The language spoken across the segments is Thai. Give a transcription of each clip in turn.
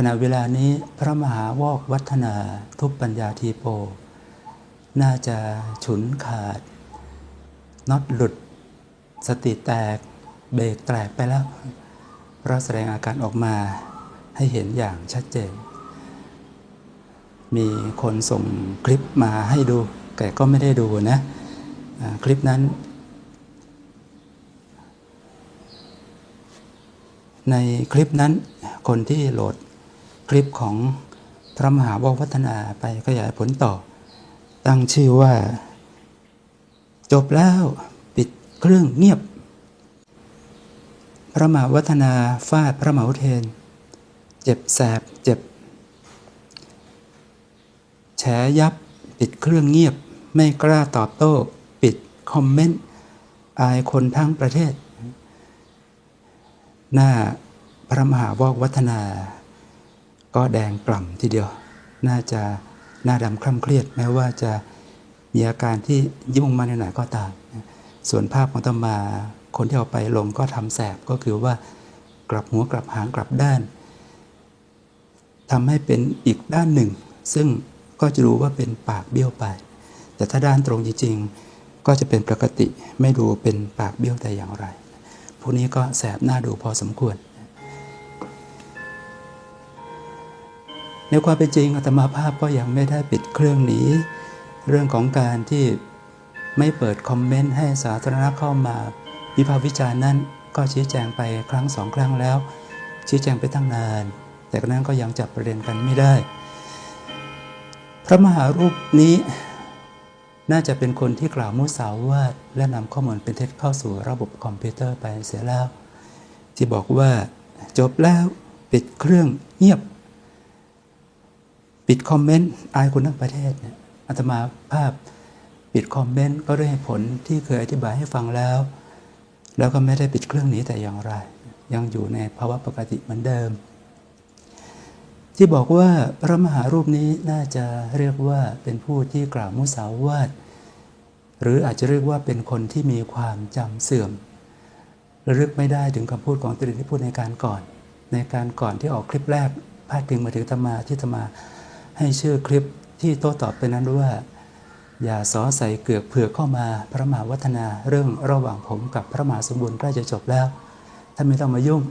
ขณะเวลานี้พระมหาวอกวัฒนาทุปปัญญาทีโป น่าจะฉุนขาดน็อตหลุด สติแตก เบรกแตกไปแล้ว เพราะแสดงอาการออกมาให้เห็นอย่างชัดเจน มีคนส่งคลิปมาให้ดู แต่ก็ไม่ได้ดูนะอ่าคลิปนั้น ในคลิปนั้นคนที่โหลด คลิปของพระมหาววัฒนาไปขยายผลต่อ ตั้งชื่อว่า จบแล้วปิดเครื่องเงียบ พระมหาวัฒนาฟาดพระมหาอุเทน เจ็บแสบเจ็บ แฉยับปิดเครื่องเงียบ ไม่กล้าตอบโต้ ปิดคอมเมนต์อายคนทั้งประเทศ หน้าพระมหาวอกวัฒนา ก็แดงกล่ำทีเดียว น่าจะหน้าดำคล่ำเครียด แม้ว่าจะมีอาการที่ยิ้มออกมาในไหนๆก็ตามส่วนภาพของตมาคนที่เอาไปลงก็ทำแสบก็คือว่ากลับหัวกลับหางกลับด้านทำให้เป็นอีกด้านหนึ่ง ซึ่งก็จะรู้ว่าเป็นปากเบี้ยวไป แต่ถ้าด้านตรงจริงๆ ก็จะเป็นปกติไม่ดูเป็นปากเบี้ยวแต่อย่างไร พวกนี้ก็แสบหน้าดูพอสมควร ในความเป็นจริงอาตมาภาพก็ยังไม่ได้ปิดเครื่องหนีเรื่องของการที่ไม่เปิดคอมเมนต์ให้สาธารณะเข้ามา วิพากษ์วิจารณ์นั้นก็ชี้แจงไปครั้งสองครั้งแล้ว ชี้แจงไปตั้งนาน แต่ก็นั้นก็ยังจับประเด็นกันไม่ได้ พระมหารูปนี้น่าจะเป็นคนที่กล่าวมุสาวาทและนำข้อมูลเป็นเท็จเข้าสู่ระบบคอมพิวเตอร์ไปเสียแล้ว ที่บอกว่าจบแล้วปิดเครื่องเงียบ ปิดคอมเมนต์อายคนทั้งประเทศเนี่ยอาตมาภาพปิดคอมเมนต์ก็ด้วยผลที่เคยอธิบายให้ฟังแล้ว แล้วก็ไม่ได้ปิดเครื่องหนี้แต่อย่างไร ยังอยู่ในภาวะปกติเหมือนเดิม ที่บอกว่าพระมหารูปนี้น่าจะเรียกว่าเป็นผู้ที่กล่าวมุสาวาทหรืออาจจะเรียกว่าเป็นคนที่มีความจำเสื่อมระลึกไม่ได้ถึงคำพูดของตรีที่พูดในการก่อน ในการก่อนที่ออกคลิปแรกพาดพิงมาถึงธรรมาที่ธรรมา ให้ชื่อคลิปที่โต้ตอบไปนั้นว่า อย่าสอใส่เกือกเผือกเข้ามาพระมหาวัฒนาเรื่องระหว่างผมกับพระมหาสมบูรณ์ใกล้จะจบแล้วท่านไม่ต้องมายุ่ง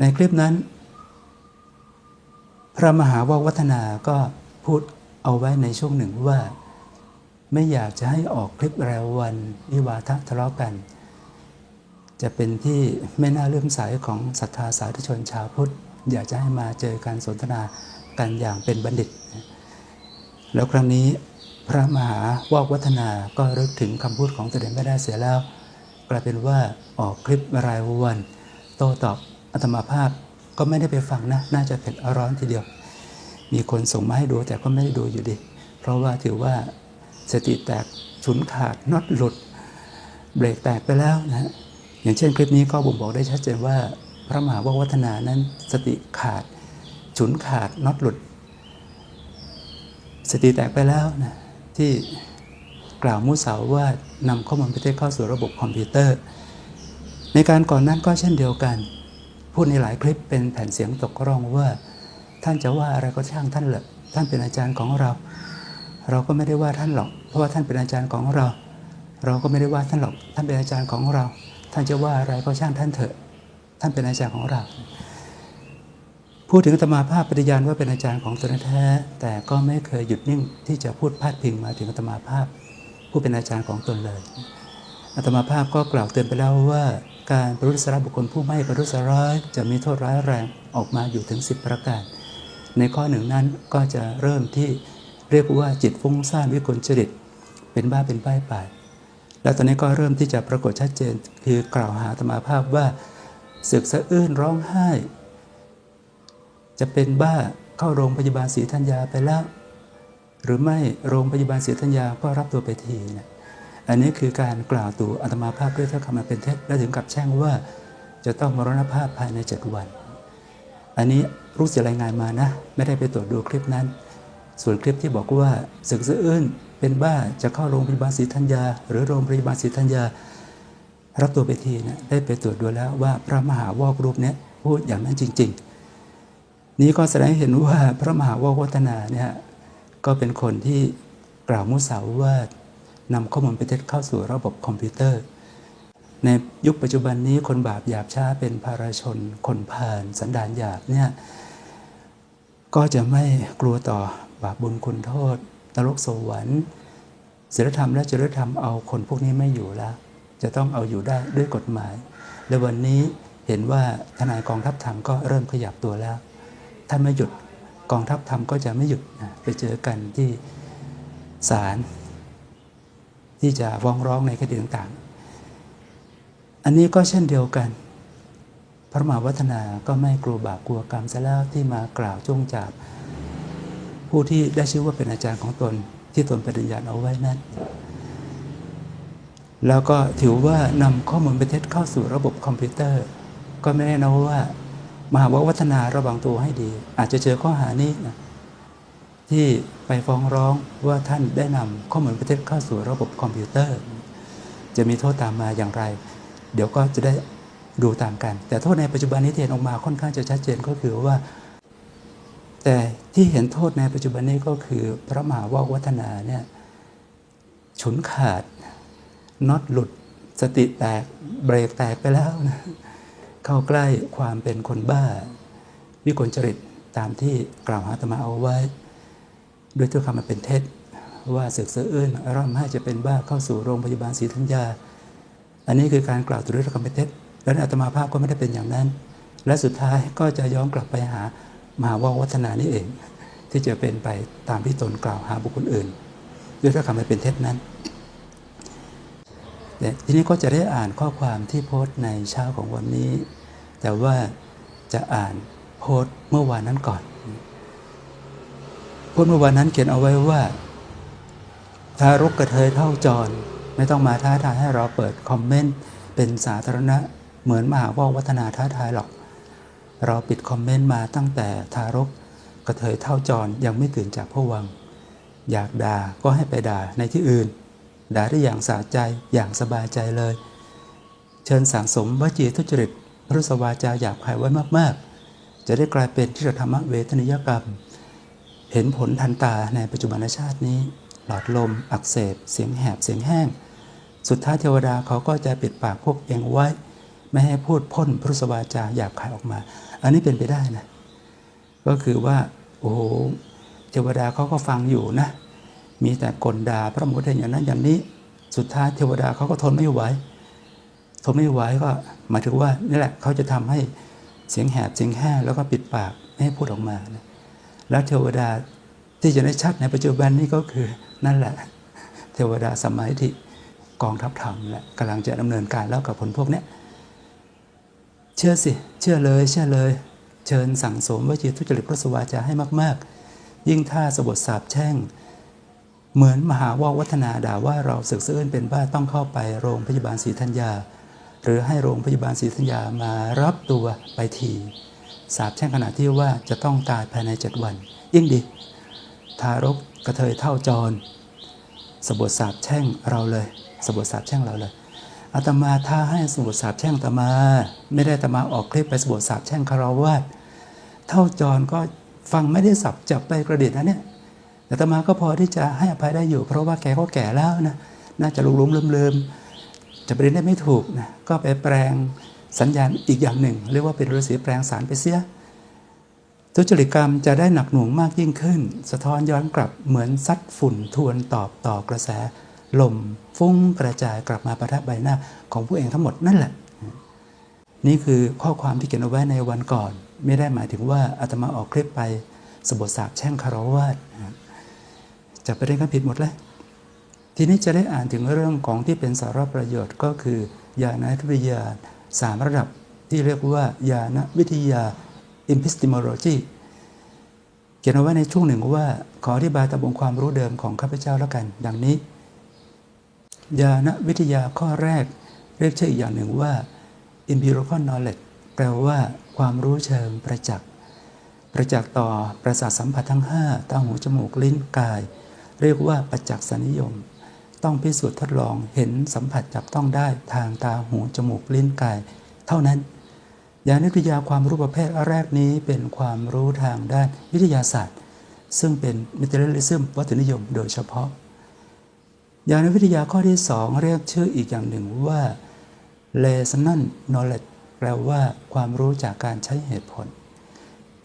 ในคลิปนั้น พระมหาววัฒนาก็พูดเอาไว้ในช่วงหนึ่งว่า ไม่อยากจะให้ออกคลิปรายวันวิวาทะทะเลาะกัน จะเป็นที่ไม่น่าเลื่อมใสของศรัทธาสาธุชนชาวพุทธ อยากจะให้มาเจอการสนทนา กันอย่างเป็นบัณฑิต แล้วครั้งนี้พระมหาวอกวัฒนาก็รึกถึงคำพูดของตัวเองไม่ได้เสียแล้วกลายเป็นว่าออกคลิปรายวัน โต้ตอบอัตมาภาพก็ไม่ได้ไปฟังนะ น่าจะเผ็ดร้อนทีเดียว มีคนส่งมาให้ดูแต่ก็ไม่ได้ดูอยู่ดี เพราะว่าถือว่าสติแตกฉุนขาดน็อตหลุด เบรกแตกไปแล้วนะฮะอย่างเช่นคลิปนี้ก็บ่งบอกได้ชัดเจนว่า พระมหาวอกวัฒนานั้นสติขาด ฉุนขาดน็อตหลุด สติแตกไปแล้วนะที่กล่าวมุสาวว่านำข้อมูลประเทศเข้าสู่ระบบคอมพิวเตอร์ ในการก่อนนั้นก็เช่นเดียวกัน พูดในหลายคลิปเป็นแผ่นเสียงตกร่องว่า ท่านจะว่าอะไรก็ช่างท่านเลยท่านเป็นอาจารย์ของเรา เราก็ไม่ได้ว่าท่านหรอก เพราะว่าท่านเป็นอาจารย์ของเรา เราก็ไม่ได้ว่าท่านหรอก ท่านเป็นอาจารย์ของเรา ท่านจะว่าอะไรก็ช่างท่านเถอะ ท่านเป็นอาจารย์ของเรา พูดถึงอาตมาภาพปฏิญาณว่าเป็นอาจารย์ของตนแท้ แต่ก็ไม่เคยหยุดนิ่งที่จะพูดพาดพิงมาถึงอาตมาภาพ ผู้เป็นอาจารย์ของตนเลยอาตมาภาพก็กล่าวเตือนไปแล้วว่าการประทุษร้ายบุคคลผู้ไม่ประทุษร้ายจะมีโทษร้ายแรงออกมาอยู่ถึง 10 ประการ ในข้อหนึ่งนั้นก็จะเริ่มที่เรียกว่าจิตฟุ้งซ่านวิกลจริต เป็นบ้าเป็นใบ้ไปแล้วตอนนี้ก็เริ่มที่จะปรากฏชัดเจน คือกล่าวหาอาตมาภาพว่าสึกสะอื้นร้องไห้ จะเป็นบ้าเข้าโรงพยาบาลศรีธัญญาไปแล้ว หรือไม่โรงพยาบาลศรีธัญญาก็รับตัวไปทีนะอันนี้คือการกล่าวตู่อาตมาภาพด้วยถ้อยคำมันเป็นเท็จและถึงกับแช่งว่า จะต้องมรณภาพภายในเจ็ดวัน อันนี้รู้สึกรายงานมานะ ไม่ได้ไปตรวจดูคลิปนั้น ส่วนคลิปที่บอกว่าสึกสะอื้นเป็นบ้าจะเข้าโรงพยาบาลศรีธัญญา หรือโรงพยาบาลศรีธัญญารับตัวไปทีนะได้ไปตรวจดูแล้วว่าพระมหาวอกรูปเนี้ยพูดอย่างนั้นจริง ๆ นี้ก็แสดงให้เห็นว่าพระมหาววัฒนาเนี่ยก็เป็นคนที่กล่าวมุสาวาทนำข้อมูลไปเทศเข้าสู่ระบบคอมพิวเตอร์ ในยุคปัจจุบันนี้คนบาปหยาบช้าเป็นภาราชน คนผ่านสันดานหยาบเนี่ยก็จะไม่กลัวต่อบาปบุญคุณโทษนรกสวรรค์ศีลธรรมและจริยธรรมเอาคนพวกนี้ไม่อยู่แล้ว จะต้องเอาอยู่ได้ด้วยกฎหมาย และวันนี้เห็นว่าทนายกองทัพธรรมก็เริ่มขยับตัวแล้ว ถ้าไม่หยุดกองทัพธรรมก็จะไม่หยุดนะไปเจอกันที่ศาลที่จะฟ้องร้องในคดีต่างๆ อันนี้ก็เช่นเดียวกัน พระมหาวัฒนาก็ไม่กลัวบาปกลัวกรรมซะแล้วที่มากล่าวจ้วงจับผู้ที่ได้ชื่อว่าเป็นอาจารย์ของตนที่ตนปฏิญญาณเอาไว้นั้น แล้วก็ถือว่านำข้อมูลไปเทศเข้าสู่ระบบคอมพิวเตอร์ ก็ไม่แน่นะว่า มหาวัฒนาระวังตัวให้ดี อาจจะเจอข้อหานี้นะที่ไปฟ้องร้องว่าท่านได้นำข้อมูลประเทศเข้าสู่ระบบคอมพิวเตอร์ จะมีโทษตามมาอย่างไร เดี๋ยวก็จะได้ดูตามกัน แต่โทษในปัจจุบันนี้ที่เห็นออกมาค่อนข้างจะชัดเจนก็คือว่า แต่ที่เห็นโทษในปัจจุบันนี้ก็คือพระมหาววัฒนาเนี่ยฉุนขาดน็อตหลุดสติแตกเบรกแตกไปแล้วนะ เข้าใกล้ความเป็นคนบ้า วิกลจริตตามที่กล่าวหาตมาเอาไว้ ด้วยถ้อยคำมันเป็นเท็จว่าเสือกเสืออื่นร่ำให้จะเป็นบ้าเข้าสู่โรงพยาบาลศรีธัญญา อันนี้คือการกล่าวตุด้วยคำเป็นเท็จและอาตมาภาพก็ไม่ได้เป็นอย่างนั้น และสุดท้ายก็จะย้อนกลับไปหามหาว่าวัฒนานี่เอง ที่จะเป็นไปตามที่ตนกล่าวหาบุคคลอื่น ด้วยถ้อยคำมันเป็นเท็จนั้น ทีนี้ก็จะได้อ่านข้อความที่โพสต์ในเช้าของวันนี้ แต่ว่าจะอ่านโพสต์เมื่อวานนั้นก่อน โพสต์เมื่อวานนั้นเขียนเอาไว้ว่า ทารกกระเทยเท่าจร ไม่ต้องมาท้าทายให้เราเปิดคอมเมนต์เป็นสาธารณะเหมือนมหาว่าวัฒนาท้าทายหรอก เราปิดคอมเมนต์มาตั้งแต่ทารกกระเทยเท่าจรยังไม่ตื่นจากพวัง อยากด่าก็ให้ไปด่าในที่อื่น ด่าได้อย่างสะใจอย่างสบายใจเลย เชิญสังสมวจีทุจริตพรุสวาจาหยาบคายไว้มาก ๆ จะได้กลายเป็นที่ธรรมเวทนิยกรรม เห็นผลทันตาในปัจจุบันชาตินี้ หลอดลม อักเสบ เสียงแหบเสียงแห้ง สุดท้ายเทวดาเขาก็จะปิดปากพวกเองไว้ ไม่ให้พูดพ่นพรุสวาจาหยาบคายออกมา อันนี้เป็นไปได้นะก็คือว่าโอ้โหเทวดาเขาก็ฟังอยู่นะ มีแต่กลด่าพระมุขอย่างนั้นอย่างนี้ สุดท้ายเทวดาเขาก็ทนไม่ไหวทนไม่ไหวก็หมายถึงว่านี่แหละเขาจะทำให้เสียงแหบเสียงแห้งแล้วก็ปิดปากไม่ให้พูดออกมานะแล้วเทวดาที่จะได้ชัดในปัจจุบันนี้ก็คือนั่นแหละ เทวดาสมัยที่กองทัพธรรมแหละกำลังจะดำเนินการแล้วกับผลพวกเนี้ยเชื่อสิ เชื่อเลย เชื่อเลย เชิญสั่งสมวจีทุจริตพระสวาจาให้มาก ๆ ยิ่งถ้าสบทสาบแช่ง เหมือนมหาว่าวัฒนาด่าว่าเราศึกเสื่อนเป็นบ้าต้องเข้าไปโรงพยาบาลศรีธัญญา หรือให้โรงพยาบาลศรีธัญญามารับตัวไปทีสาบแช่งขนาดที่ว่าจะต้องตายภายในเจ็ดวัน ยิ่งดีทารกกระเทยเท่าจร สบทสาบแช่งเราเลย สบทสาบแช่งเราเลยอาตมาท้าให้สบทสาบแช่งตมา ไม่ได้อาตมาออกคลิปไปสบทสาบแช่งคารวาสเท่าจรก็ฟังไม่ได้สับจับไปกระดิษนะเนี่ย แต่อาตมาก็พอที่จะให้อภัยได้อยู่ เพราะว่าแกก็แก่แล้วนะน่าจะลุมๆเลิมๆจะไปเรียนได้ไม่ถูกนะก็ไปแปลงสัญญาณอีกอย่างหนึ่ง เรียกว่าเป็นฤาษีแปลงสารไปเสียทุจริตกรรมจะได้หนักหน่วงมากยิ่งขึ้น สะท้อนย้อนกลับเหมือนซัดฝุ่นทวนตอบต่อกระแส ลมฟุ้งกระจายกลับมาประทับใบหน้าของผู้เองทั้งหมดนั่นแหละ นี่คือข้อความที่เขียนเอาไว้ในวันก่อน ไม่ได้หมายถึงว่าอาตมาออกคลิปไปสบทสาบแช่งคารวาสจะ ไปเรียนกันผิดหมดเลยทีนี้จะได้อ่านถึงเรื่องของที่เป็นสาระประโยชน์ก็คือ ญาณวิทยาสามระดับที่เรียกว่า ญาณวิทยา epistemology เขียนเอาไว้ในช่วงหนึ่งว่าขออธิบายตามองค์ความรู้เดิมของข้าพเจ้าแล้วกัน ดังนี้ ญาณวิทยาข้อแรก เรียกชื่ออีกอย่างหนึ่งว่า empirical knowledge แปลว่าความรู้เชิงประจักษ์ประจักษ์ต่อประสาทสัมผัสทั้ง 5 ตาหูจมูกลิ้นกาย เรียกว่าประจักษ์สนิยม ต้องพิสูจน์ทดลองเห็นสัมผัสจับต้องได้ทางตาหูจมูกลิ้นกาย เท่านั้นยานิทยาความรู้ประเภทแรกนี้เป็นความรู้ทางด้านวิทยาศาสตร์ ซึ่งเป็น materialism วัตถุนิยมโดยเฉพาะ ยานวิทยาข้อที่ 2 เรียกชื่ออีกอย่างหนึ่งว่า rational knowledge แปลว่าความรู้จากการใช้เหตุผล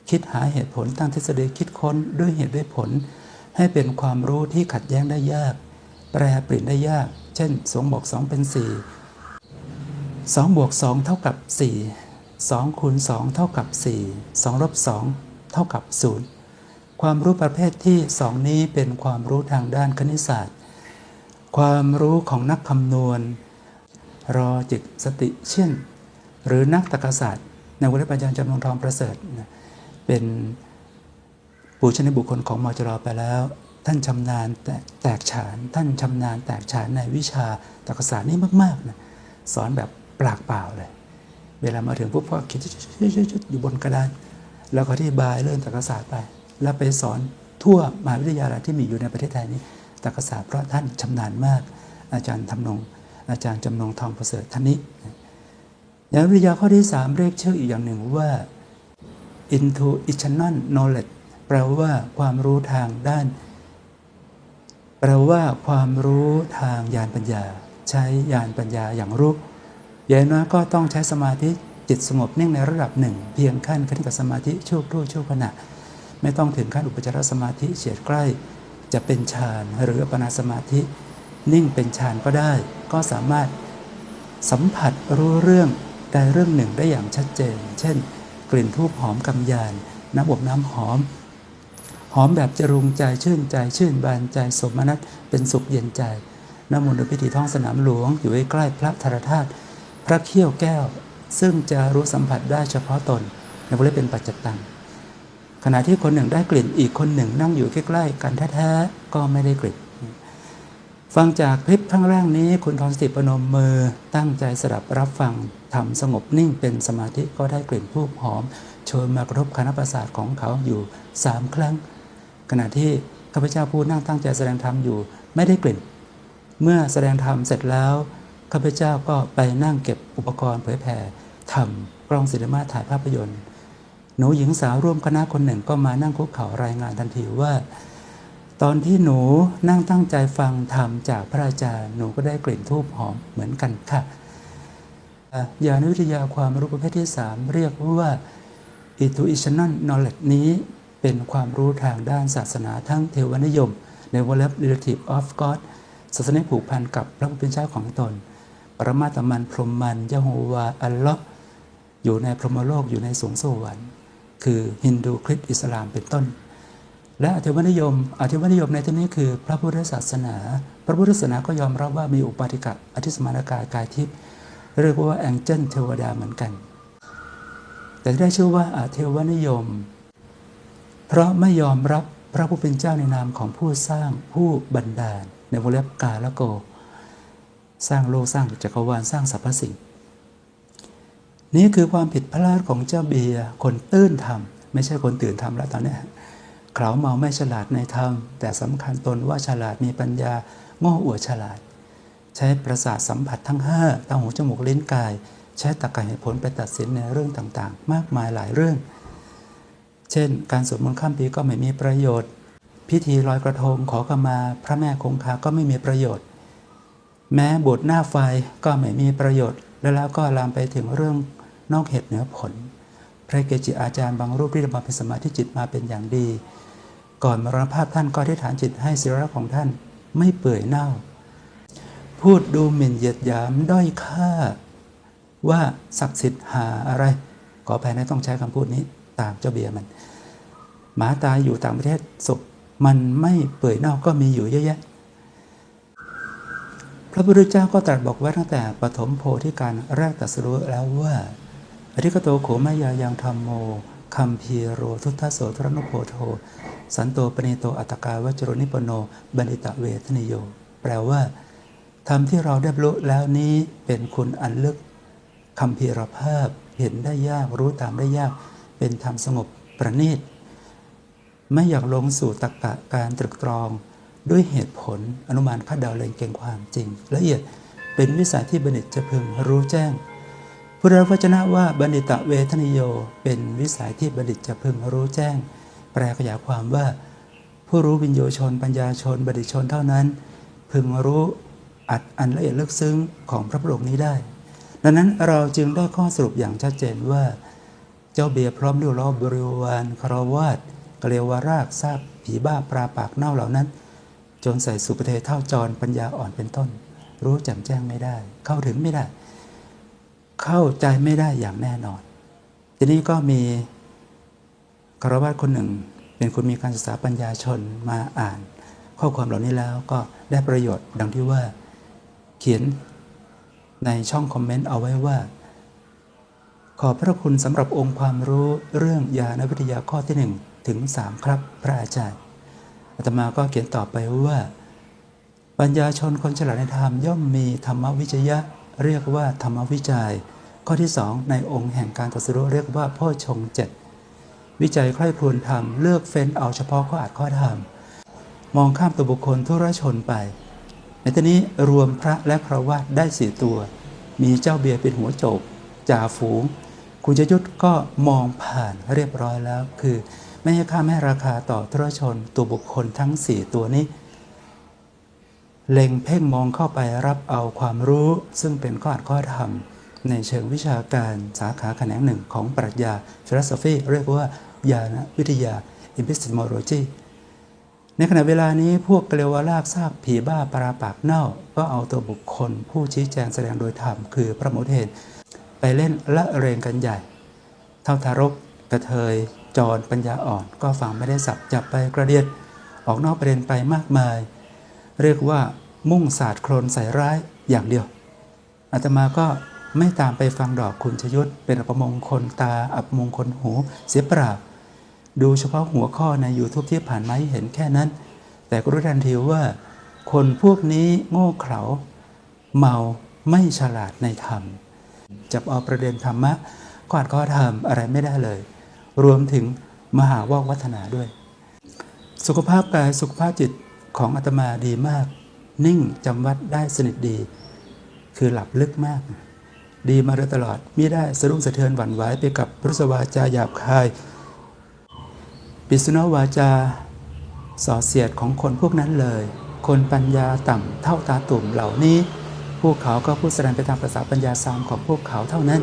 คิดหาเหตุผลตั้งทฤษฎีคิดค้นด้วยเหตุด้วยผล ให้เป็นความรู้ที่ขัดแย้งได้ยาก แปรเปลี่ยนได้ยาก เช่น2บวก2เป็น4 2บวก2เท่ากับ4 2คูณ2เท่ากับ4 2ลบ2เท่ากับ0ความรู้ประเภทที่2นี้เป็นความรู้ทางด้านคณิตศาสตร์ ความรู้ของนักคำนวณ รอจิตสติเช่น หรือนักตรรกศาสตร์ในวรรปัญญาจำนงทองประเสริฐ เป็น ปูชนีบุคคลของมจรไปแล้ว ท่านชำนาญแตกแตกฉาน ท่านชำนาญแตกฉานในวิชาตรรกศาสตร์นี่มากๆนะสอนแบบปากเปล่าเลย เวลามาถึงปุ๊บก็คิดชุดๆอยู่บนกระดาน แล้วก็อธิบายเรื่องตรรกศาสตร์ไป แล้วไปสอนทั่วมหาวิทยาลัยที่มีอยู่ในประเทศไทยนี้ตรรกศาสตร์เพราะท่านชำนาญมาก อาจารย์ทำนงอาจารย์จำนงทองประเสริฐท่านนี้ยานวิทยาข้อที่ 3 เรียกชื่ออีกอย่างหนึ่งว่า intuitional knowledge แปลว่าความรู้ทางด้าน แปลว่าความรู้ทางญาณปัญญา ใช้ญาณปัญญาอย่างรู้อย่างน้อยก็ต้องใช้สมาธิจิตสงบนิ่งในระดับหนึ่ง เพียงขั้นคณิกสมาธิชั่วครู่ชั่วขณะ ไม่ต้องถึงขั้นอุปจารสมาธิเฉียดใกล้ จะเป็นฌานหรืออัปปนาสมาธิ นิ่งเป็นฌานก็ได้ ก็สามารถสัมผัสรู้เรื่องใดเรื่องหนึ่งได้อย่างชัดเจน เช่น กลิ่นทูบหอมกำยานน้ำอบน้ำหอม หอมแบบจรุงใจชื่นใจ ชื่นบานใจสมนัตเป็นสุขเย็นใจน้ำมนต์พิธีท้องสนามหลวง อยู่ใกล้พระธรธาตุพระเขี้ยวแก้ว ซึ่งจะรู้สัมผัสได้เฉพาะตนในวงเล็บเป็นปัจจตังขณะที่คนหนึ่งได้กลิ่นอีกคนหนึ่งนั่งอยู่ใกล้ๆกันแท้ๆก็ไม่ได้กลิ่นฟังจากคลิปข้างแรกนี้ คุณทองสติปนมมือตั้งใจสดับรับฟังทำสงบนิ่งเป็นสมาธิก็ได้กลิ่นผู้หอม โชยมากระทบคณะประสาทของเขาอยู่สามครั้ง ขณะที่ข้าพเจ้าผู้นั่งตั้งใจแสดงธรรมอยู่ไม่ได้กลิ่น เมื่อแสดงธรรมเสร็จแล้วข้าพเจ้าก็ไปนั่งเก็บอุปกรณ์เผยแผ่ทำกล้องศิลมาถ่ายภาพยนตร์ หนูหญิงสาวร่วมคณะคนหนึ่งก็มานั่งคุกเข่ารายงานทันทีว่า ตอนที่หนูนั่งตั้งใจฟังธรรมจากพระอาจารย์หนูก็ได้กลิ่นทูบหอมเหมือนกันค่ะอะยานวิทยาความรู้ประเภทที่ 3 เรียกว่า intuitional knowledge นี้ เป็นความรู้ทางด้านศาสนาทั้งเทวนิยม ในวงเล็บ relative of God ศาสนาผูกพันกับพระผู้เป็นเจ้าของตน ปรมาตมันพรหมันยะโฮวาอัลลาะห์อยู่ในพรหมโลกอยู่ในสวงสวรรค์คือฮินดูคริสต์อิสลามเป็นต้น และอธิวนิยมอธิวนิยมในที่นี้คือ พระพุทธศาสนา พระพุทธศาสนาก็ยอมรับว่ามีอุปาติกะอธิสมานกายกายทิพย์เรียกว่าแองเจิลเทวดาเหมือนกัน แต่ได้ชื่อว่าอเทวนิยม เพราะไม่ยอมรับพระผู้เป็นเจ้าในนามของผู้สร้างผู้บันดาล ในวงเล็บกาละโก สร้างโลกสร้างจักรวาลสร้างสรรพสิ่ง นี่คือความผิดพลาดของเจ้าเบียคนตื้นธรรม ไม่ใช่คนตื่นธรรมแล้วตอนนี้เขาเมาไม่ฉลาดในธรรม แต่สำคัญตนว่าฉลาดมีปัญญาโง่อวดฉลาด ใช้ประสาทสัมผัสทั้งห้าตาหูจมูกลิ้นกาย ใช้ตรรกะเหตุผลไปตัดสินในเรื่องต่างๆ มากมายหลายเรื่อง เช่น การสวดมนต์ข้ามปีก็ไม่มีประโยชน์ พิธีลอยกระทงขอขมา พระแม่คงคาก็ไม่มีประโยชน์ แม้บทหน้าไฟก็ไม่มีประโยชน์ แล้วแล้วก็ลามไปถึงเรื่องนอกเหตุเหนือผล พระเกจิอาจารย์บางรูปที่มาเป็นสมาธิจิตมาเป็นอย่างดี ก่อนมรณภาพท่านก็ที่ฐานจิตให้ศิระของท่านไม่เปื่อยเน่า พูดดูหมิ่นเหยียดหยามด้อยค่า ว่าศักดิ์สิทธิ์หาอะไรขอแพ้นะต้องใช้คำพูดนี้ ตามเจ้าเบียร์มัน หมาตายอยู่ต่างประเทศศพมันไม่เปื่อยเน่าก็มีอยู่เยอะแยะ พระพุทธเจ้าก็ตรัสบอกไว้ตั้งแต่ปฐมโพธิการแรกตรัสรู้แล้วว่าอธิกโตโขมายายังธรรมโมคัมพีโรทุตทโสทรนุโพโทสันโตปณิโตอัตกาวจโรนิปโนบันิตะเวทนิโย แปลว่าธรรมที่เราได้บรรลุแล้วนี้เป็นคุณอันลึกคำพีรภาพเห็นได้ยากรู้ตามได้ยาก เป็นธรรมสงบประณีตไม่อยากลงสู่ตรรกะการตรึกตรอง ด้วยเหตุผลอนุมานคาดเดาเล็งเก่งความจริง ละเอียดเป็นวิสัยที่บัณฑิตจะพึงรู้แจ้งพุทธวจนะว่าบัณฑิตเวทนิโย เป็นวิสัยที่บัณฑิตจะพึงรู้แจ้ง แปลขยายความว่า ผู้รู้วิญโยชนปัญญาชนบัณฑิตชนเท่านั้น พึงรู้อัดอันละเอียดลึกซึ้งของพระพุทธองค์นี้ได้ ดังนั้นเราจึงได้ข้อสรุปอย่างชัดเจนว่า จ้าเบียพร้อมด้วยล้อบริวารคารวาสกเลวารากทราบผีบ้าปลาปากเน่าเหล่านั้น จนใส่สุปเทเท่าจรปัญญาอ่อนเป็นต้น รู้แจ่มแจ้งไม่ได้ เข้าถึงไม่ได้ เข้าใจไม่ได้อย่างแน่นอน ทีนี้ก็มีคารวาสคนหนึ่ง เป็นคนมีการศึกษาปัญญาชนมาอ่าน ข้อความเหล่านี้แล้วก็ได้ประโยชน์ดังที่ว่า เขียนในช่องคอมเมนต์เอาไว้ว่า ขอบพระคุณสำหรับองค์ความรู้เรื่องยานวิทยาข้อที่ 1 ถึง 3 ครับ พระอาจารย์อาตมาก็เขียนต่อไปว่า ปัญญาชนคนฉลาดในธรรมย่อมมีธรรมวิจยะ เรียกว่าธรรมวิจัย ข้อที่ 2 ในองค์แห่งการตรัสรู้เรียกว่าพ่อชงเจ็ดวิจัยใคร่ครวญธรรมเลือกเฟ้นเอาเฉพาะข้ออาจข้อธรรม มองข้ามตัวบุคคลทุรชนไป ในที่นี้รวมพระและคราวาสได้สี่ตัว มีเจ้าเบียร์เป็นหัวโจกจ่าฝูง คุณจยุทธก็มองผ่านเรียบร้อยแล้ว คือ ไม่ให้ค่าไม่ราคาต่อทุรชนตัวบุคคลทั้ง 4 ตัวนี้ เล็งเพ่งมองเข้าไปรับเอาความรู้ ซึ่งเป็นข้ออาจข้อธรรม ในเชิงวิชาการสาขาแขนงหนึ่งของปรัชญา philosophy เรียกว่าญาณวิทยา epistemology ในขณะเวลานี้พวกเกลียวลากซากผีบ้าปราปากเน่า ก็เอาตัวบุคคล ผู้ชี้แจงแสดงโดยธรรม คือพระโมทเทน ไปเล่นละเรงกันใหญ่ เท่าทารกกระเทยจรปัญญาอ่อน ก็ฟังไม่ได้สับจับไปกระเดียดออกนอกประเด็นไปมากมาย เรียกว่ามุ่งศาสตร์โครนใส่ร้ายอย่างเดียวอาตมาก็ไม่ตามไปฟังดอกคุณชยุทธเป็นอัปมงคลตาอัปมงคลหูเสียเปล่าดูเฉพาะหัวข้อใน YouTube ที่ผ่านมาหเห็นแค่นั้น แต่ก็รู้ทันทีว่า คนพวกนี้โง่เขลาเมาไม่ฉลาดในธรรม จับเอาประเด็นธรรมะก็อาจก็ทำอะไรไม่ได้เลย รวมถึงมหาวอกวัฒนาด้วย สุขภาพกายสุขภาพจิตของอาตมาดีมาก นิ่งจำวัดได้สนิทดี คือหลับลึกมาก ดีมาโดยตลอดมิได้สะดุ้งสะเทือนหวั่นไหวไปกับรุสวาจาหยาบคาย ปิสุนวาจาส่อเสียดของคนพวกนั้นเลย คนปัญญาต่ำเท่าตาตุ่มเหล่านี้ พวกเขาก็พูดแสดงไปตามภาษาปัญญาสามของพวกเขาเท่านั้น